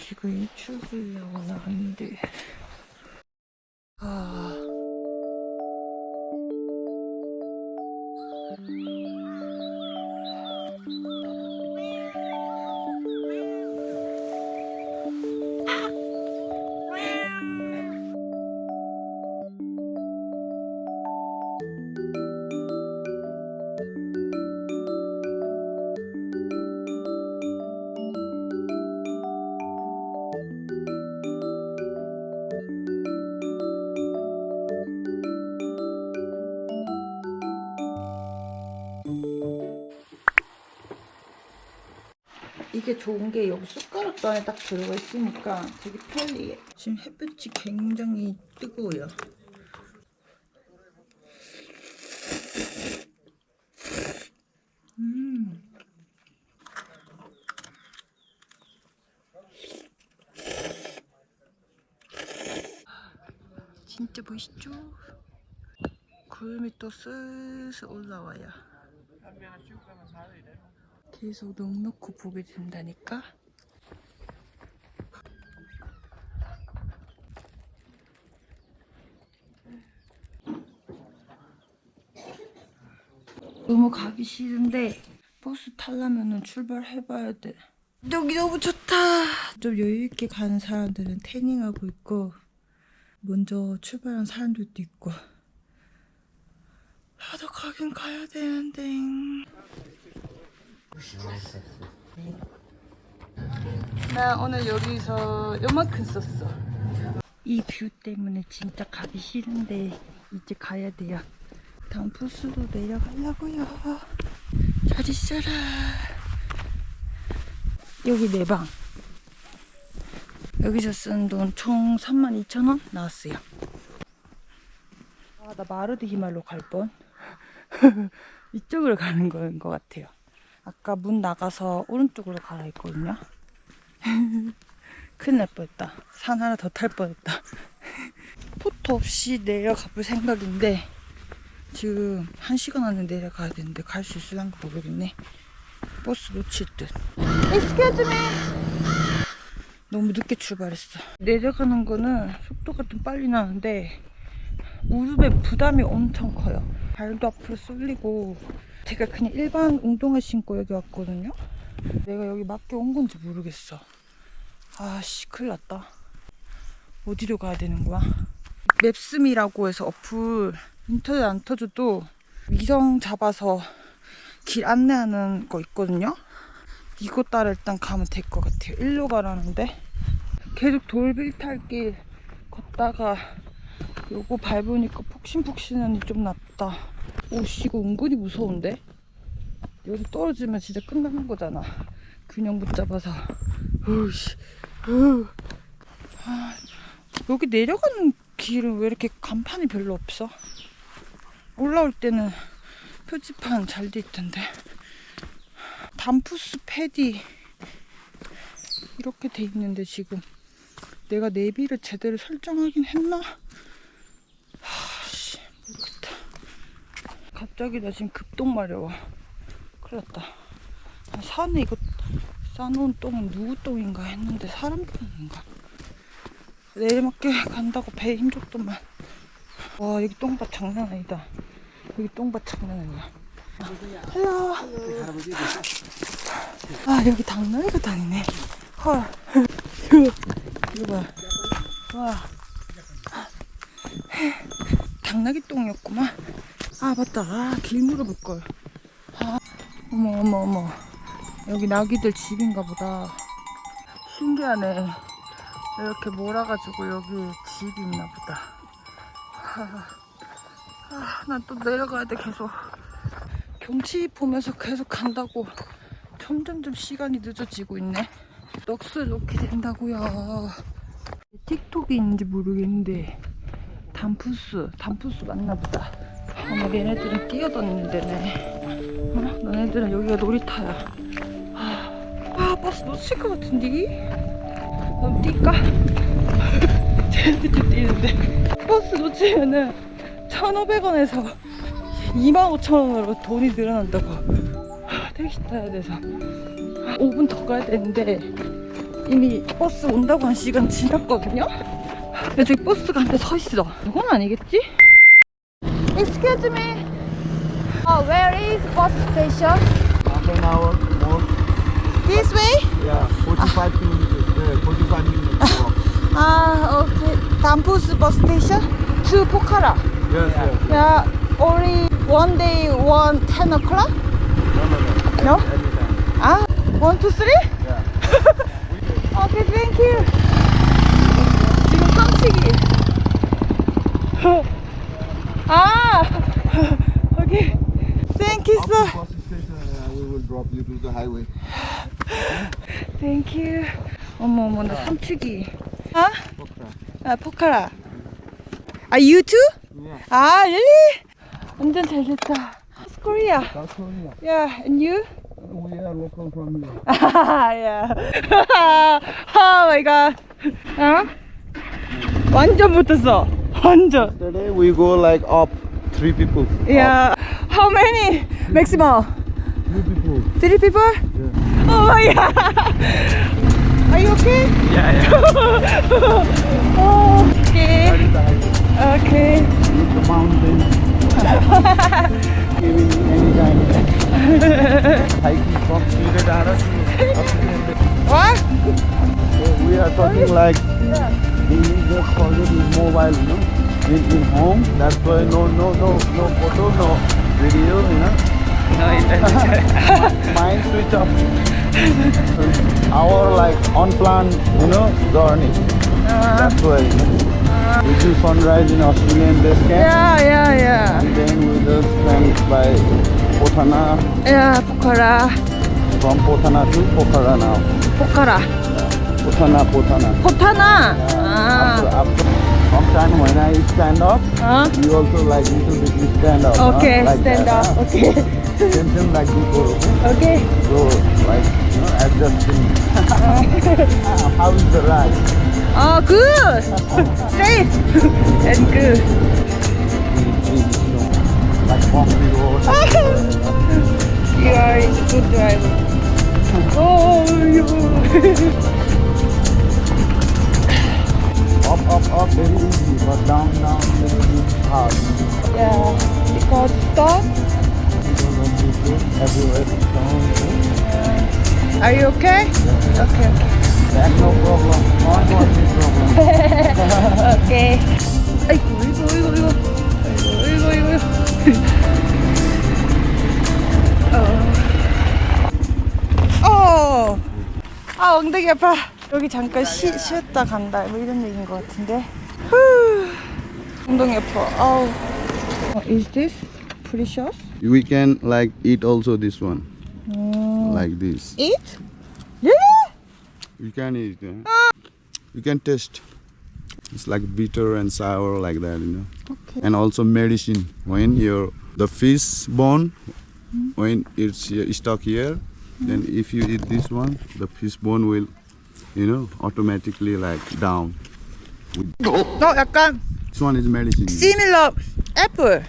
지금 출근하고 나왔는데 이게 좋은 게 여기 숟가락도 안에 딱 들어가 있으니까 되게 편리해. 지금 햇볕이 굉장히 뜨거워요. 음. 진짜 멋있죠? 구름이 또 슬슬 올라와요. 계속 넉넉히 보게 된다니까? 너무 가기 싫은데 버스 타려면 출발해봐야 돼. 여기 너무 좋다. 좀 여유있게 가는 사람들은 태닝하고 있고 먼저 출발한 사람들도 있고 나도 가긴 가야 되는데 나 오늘 여기서 요만큼 썼어. 이 뷰 때문에 진짜 가기 싫은데 이제 가야 돼요. 다음 부스로 내려가려고요. 잘 있어라. 여기 내 방. 여기서 쓴 돈 총 32,000원 나왔어요. 아, 나 마르디 히말로 갈 뻔. 이쪽으로 가는 거인 것 같아요. 아까 문 나가서 오른쪽으로 가라 했거든요. 큰일 날 뻔했다. 산 하나 더 탈 뻔했다. 포토 없이 내려가 볼 생각인데 지금 한 시간 안에 내려가야 되는데 갈 수 있을란가 모르겠네. 버스 놓칠 듯. Excuse me. 너무 늦게 출발했어. 내려가는 거는 속도가 좀 빨리 나는데 무릎에 부담이 엄청 커요. 발도 앞으로 쏠리고 제가 그냥 일반 운동화 신고 여기 왔거든요. 내가 여기 맞게 온 건지 모르겠어. 아씨 큰일 났다. 어디로 가야 되는 거야? 맵스미라고 해서 어플 인터넷 안 터져도 위성 잡아서 길 안내하는 거 있거든요. 이거 따라 일단 가면 될 것 같아요. 일로 가라는데 계속 돌 빌탈길 걷다가 요거 밟으니까 폭신폭신하니 좀 낫다. 오씨 이거 은근히 무서운데? 여기 떨어지면 진짜 끝나는 거잖아. 균형 못 잡아서. 으씨. 으. 아, 여기 내려가는 길은 왜 이렇게 간판이 별로 없어? 올라올 때는 표지판 잘 돼 있던데. 단푸스 패디 이렇게 돼 있는데 지금 내가 내비를 제대로 설정하긴 했나? 하씨 모르겠다. 갑자기 나 지금 급동 마려워. 큰일 났다. 아, 산에 이거 싸놓은 똥은 누구 똥인가 했는데 사람 똥인가? 내리막길 간다고 배에 힘줬더만. 와 여기 똥밭 장난 아니다. 여기 똥밭 장난 아니야. 헬로. 아 여기 당나귀가 다니네. 헐. 이거 이거 봐. 와. 당나귀 똥이었구만. 아 맞다. 아 길 물어볼 걸. 아 어머 어머 어머. 여기 나귀들 집인가 보다. 신기하네. 이렇게 몰아가지고 여기 집이 있나 보다. 아, 난또 내려가야 돼 계속. 경치 보면서 계속 간다고 점점점 시간이 늦어지고 있네. 넋을 놓게 된다고요. 틱톡이 있는지 모르겠는데 단푸스, 단푸스 맞나 보다. 어머 얘네들은 뛰어다니는 데네. 어? 너네들은 여기가 놀이터야. 아, 아 버스 놓칠 것 같은데? 그럼 뛸까? 쟤네들 좀 뛰는데 버스 놓치면은 1,500원에서 25,000원으로 돈이 늘어난다고 하, 택시 타야 돼서 5분 더 가야 되는데 이미 버스 온다고 한 시간 지났거든요. 근데 저기 버스가 한 대 서 있어. 이건 아니겠지? Excuse me. Uh, where is bus station? Half an hour more. This way? Yeah, 45 kilometers. Uh, 45 minutes walk. Ah, okay. Dampus bus station to Pokhara. Yes, yes. Yeah, only one day, one 10 o'clock? No, no, no. No? Anytime. Ah, one, two, three? Yeah. Okay, thank you. 지금 삼치기. 아, okay. Thank you, sir. uh, we will drop you to the highway. Thank you. 어머, 어머, 나 삼치기. 아? 아, 포카라. 아, you too? Yeah. 아, really? 완전 잘 됐다. South Korea. South Korea. Yeah, and you? We are local from here. yeah. oh my god. 어? 완전 붙었어. 완전. Yesterday we go like up three people. Yeah. How many? Maximum? Three people. Three people? Yeah. Oh my god. Are you okay? Yeah, yeah. oh, okay. That is the highway. Okay. The mountains. Giving anytime. Hiking from Sridhara to up to the- What? So we are talking like Yeah. They need just call his mobile, you know. In, in home, that's why no, no, no, no photo, no video, you know. No internet. Mind switch off. Our like on plan, you know, journey. That's why. We do sunrise in Australian base camp. Yeah, yeah, yeah. And then we just went by Potana. Yeah, Pokhara. From Potana to Pokhara now. Pokhara. Potana, Potana. Potana. Ah. After, after, sometimes when I stand up, huh? you also like little bit you stand up. Okay, huh? like stand that, up. Huh? Okay. Same thing like before. Okay. So like you know, adjusting. how is the ride? Oh, good. Safe and good. Like bumpy road. you are a good driver. Oh, you. up, up, up, very easy, but down, down, very hard. Yeah, because stop. Everywhere down. Are you okay? Yeah. Okay, okay. Back no problem. No much problem. okay. Ay, uy, uy, uy, uy. Uy. Oh. Oh. Oh, ang daya. 거. 어. 어. 아, 엉덩이 아파. 여기 잠깐 쉬, 쉬었다 간다. 뭐 이런 얘기인 것 같은데. 후. 엉덩이 아파. 아우. 어, is this precious? We can like eat also this one, 음. like this. Eat? Really? You can eat. Yeah? You can taste. It's like bitter and sour like that, you know. Okay. And also medicine. When your the fish bone, when it's here- stuck here, then if you eat this one, the fish bone will, you know, automatically like down. No, I can't. This one is medicine. Similar apple.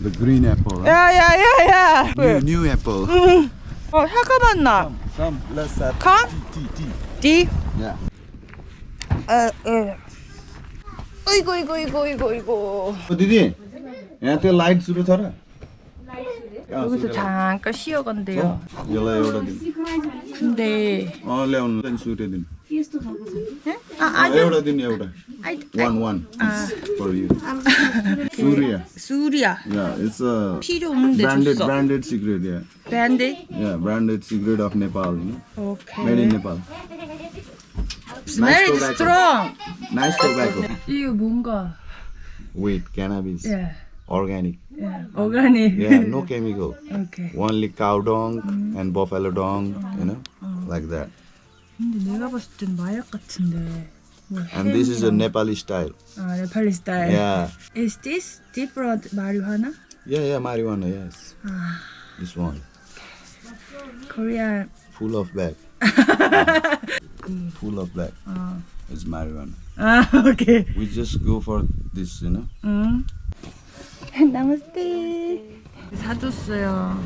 The green apple, right? Yeah, yeah, yeah, yeah. New, new apple. Mm. Oh, how come now? Come, come, let's have come. Tea, tea, tea. tea? Yeah. Uh, uh. 어이구 이구 이구 이구 이구. 어디디? 얘한테 라이트 주로 살아. 여기서 잠깐 쉬어간대요. 근데 어 레온 렌 수레든. 네? 아 아니요. 에우라든 에우라. One one. 아. For you. Surya. Surya. Yeah, it's a 필요 없는데 branded 줬어. branded cigarette. Yeah. Branded? Yeah, branded cigarette of Nepal. You know? Okay. Made in Nepal. Smell nice is strong. Nice tobacco. 이거 뭔가? Wait, cannabis. Yeah. organic. Yeah, organic. yeah, no chemical. Okay. Only cow dung mm. and buffalo dung, you know, oh. like that. And this is a Nepali style. Ah, Nepali style. Yeah. Is this different marijuana? Yeah, yeah, marijuana, yes. Ah. This one. Korea. Full of black. Mm. Full of black. Ah. It's marijuana. Ah, okay. We just go for this, you know. Mm. 나무스테. 사줬어요.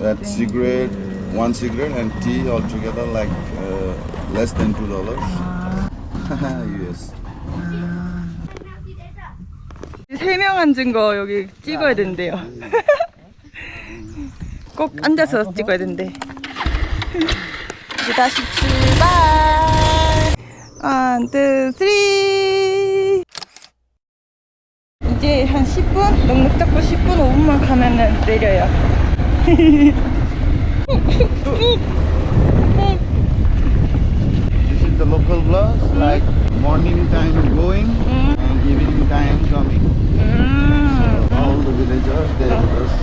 That cigarette one cigarette and tea altogether like uh, less than two dollars. yes. 세명 앉은 거 여기 찍어야 된대요. 꼭 앉아서 찍어야 된대. 이제 다시 출발. 원, 투, 쓰리. 이제 한 10분? 넉넉 잡고 10분, 5분만 가면은 내려요. This is the local bus, like morning time going and evening time coming. 음, All the villagers they just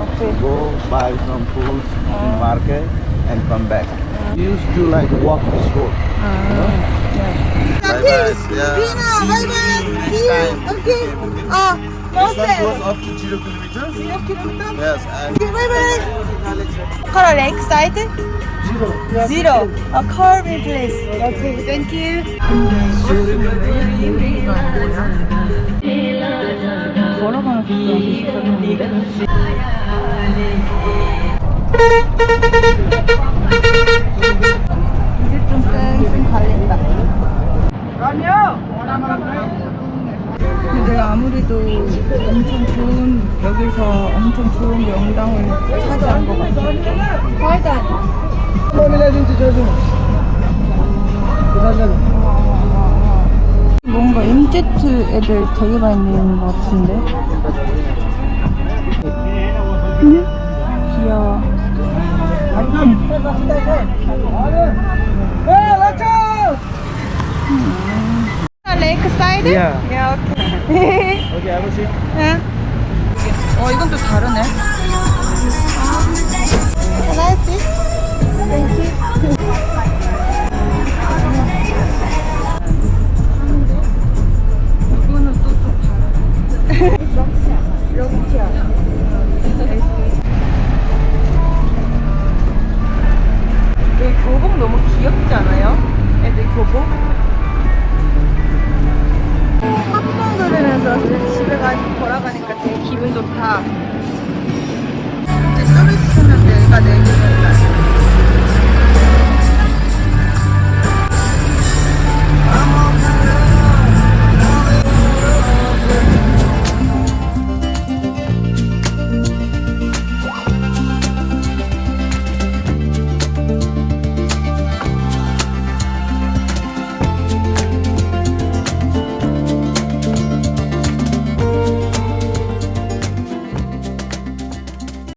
오케이. go buy some foods in market and come back. Used to like walk this road. Bye bye. Yeah. See you next time. 오케이. 어, This one goes up to zero kilometers. Yes, and Coral Lake side? Zero. Zero. A Coral place. Okay, thank you. 걸어가는 속도 이제 근데 내가 아무래도 엄청 좋은 여기서 엄청 좋은 명당을 차지한 것 같아. 뭔가 MZ 애들 되게 많이 있는 것 같은데. 귀여워. 레 이크 사이드? Yeah. 야, 오케이. Okay, I will see. 응. 어, 이건 또 다르네. 이거는 또좀 다르네. 럭치야. 여기 교복 너무 귀엽지 않아요? 애들 교복? 합성 들으면서 집에 가 돌아가니까 되게 기분 좋다. 이제 좀 있으면 내가 내일